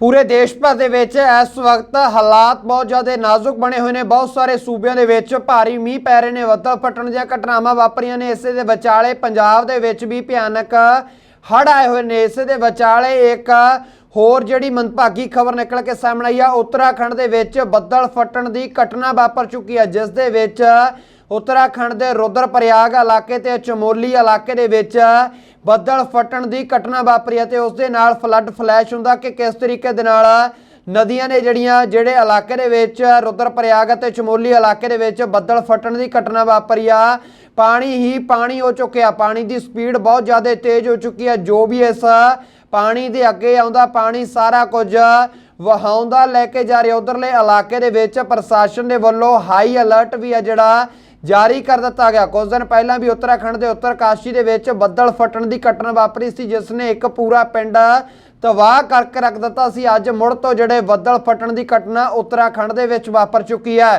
ਪੂਰੇ ਦੇਸ਼ ਭਰ ਦੇ ਵਿੱਚ ਇਸ ਵਕਤ ਹਾਲਾਤ ਬਹੁਤ ਜ਼ਿਆਦਾ ਨਾਜ਼ੁਕ ਬਣੇ ਹੋਏ ਨੇ। ਬਹੁਤ ਸਾਰੇ ਸੂਬਿਆਂ ਦੇ ਵਿੱਚ ਭਾਰੀ ਮੀਂਹ ਪੈ ਰਹੇ ਨੇ। ਵੱਧਾ ਫਟਣ ਦੀਆਂ ਘਟਨਾਵਾਂ ਵਾਪਰੀਆਂ ਨੇ। ਇਸੇ ਦੇ ਵਿਚਾਲੇ ਪੰਜਾਬ ਦੇ ਵਿੱਚ ਵੀ ਭਿਆਨਕ ਹੜ੍ਹ ਆਏ ਹੋਏ ਨੇ। ਇਸੇ ਦੇ ਵਿਚਾਲੇ ਇੱਕ ਹੋਰ ਜਿਹੜੀ ਮੰਦਭਾਗੀ ਖਬਰ ਨਿਕਲ ਕੇ ਸਾਹਮਣੇ ਆਈ ਆ। ਉੱਤਰਾਖੰਡ ਦੇ ਵਿੱਚ ਬੱਦਲ ਫਟਣ ਦੀ ਘਟਨਾ ਵਾਪਰ ਚੁੱਕੀ ਹੈ ਜਿਸ ਦੇ ਵਿੱਚ ਉੱਤਰਾਖੰਡ ਦੇ ਰੁਦਰ ਪ੍ਰਯਾਗ ਇਲਾਕੇ ਤੇ ਚਮੋਲੀ ਇਲਾਕੇ ਦੇ ਵਿੱਚ ਬੱਦਲ ਫਟਣ ਦੀ ਘਟਨਾ ਵਾਪਰੀ ਹੈ ਤੇ ਉਸ ਦੇ ਨਾਲ ਫਲੱਡ ਫਲੈਸ਼ ਹੁੰਦਾ ਕਿ ਕਿਸ ਤਰੀਕੇ ਦੇ ਨਾਲ ਨਦੀਆਂ ਨੇ ਜਿਹੜੀਆਂ, ਜਿਹੜੇ ਇਲਾਕੇ ਦੇ ਵਿੱਚ ਰੁਦਰ ਪ੍ਰਯਾਗ ਅਤੇ ਚਮੋਲੀ ਇਲਾਕੇ ਦੇ ਵਿੱਚ ਬੱਦਲ ਫਟਣ ਦੀ ਘਟਨਾ ਵਾਪਰੀ ਆ। ਪਾਣੀ ਹੀ ਪਾਣੀ ਹੋ ਚੁੱਕਿਆ, ਪਾਣੀ ਦੀ ਸਪੀਡ ਬਹੁਤ ਜ਼ਿਆਦਾ ਤੇਜ਼ ਹੋ ਚੁੱਕੀ ਆ ਜੋ ਵੀ ਇਸ ਪਾਣੀ ਦੇ ਅੱਗੇ ਆਉਂਦਾ, ਪਾਣੀ ਸਾਰਾ ਕੁਝ ਵਹਾਉਂਦਾ ਲੈ ਕੇ ਜਾ ਰਿਹਾ। ਉਧਰਲੇ ਇਲਾਕੇ ਦੇ ਵਿੱਚ ਪ੍ਰਸ਼ਾਸਨ ਦੇ ਵੱਲੋਂ ਹਾਈ ਅਲਰਟ ਵੀ ਆ ਜਿਹੜਾ ਜਾਰੀ ਕਰ ਦਿੱਤਾ ਗਿਆ। ਕੁਝ ਦਿਨ ਪਹਿਲਾਂ ਵੀ ਉੱਤਰਾਖੰਡ ਦੇ ਉੱਤਰਕਾਸ਼ੀ ਦੇ ਵਿੱਚ ਬੱਦਲ ਫਟਣ ਦੀ ਘਟਨਾ ਵਾਪਰੀ ਸੀ, ਜਿਸ ਨੇ ਇੱਕ ਪੂਰਾ ਪਿੰਡ ਤਬਾਹ ਕਰਕੇ ਰੱਖ ਦਿੱਤਾ ਸੀ। ਅੱਜ ਮੁੜ ਤੋਂ ਜਿਹੜੇ ਬੱਦਲ ਫਟਣ ਦੀ ਘਟਨਾ ਉੱਤਰਾਖੰਡ ਦੇ ਵਿੱਚ ਵਾਪਰ ਚੁੱਕੀ ਹੈ।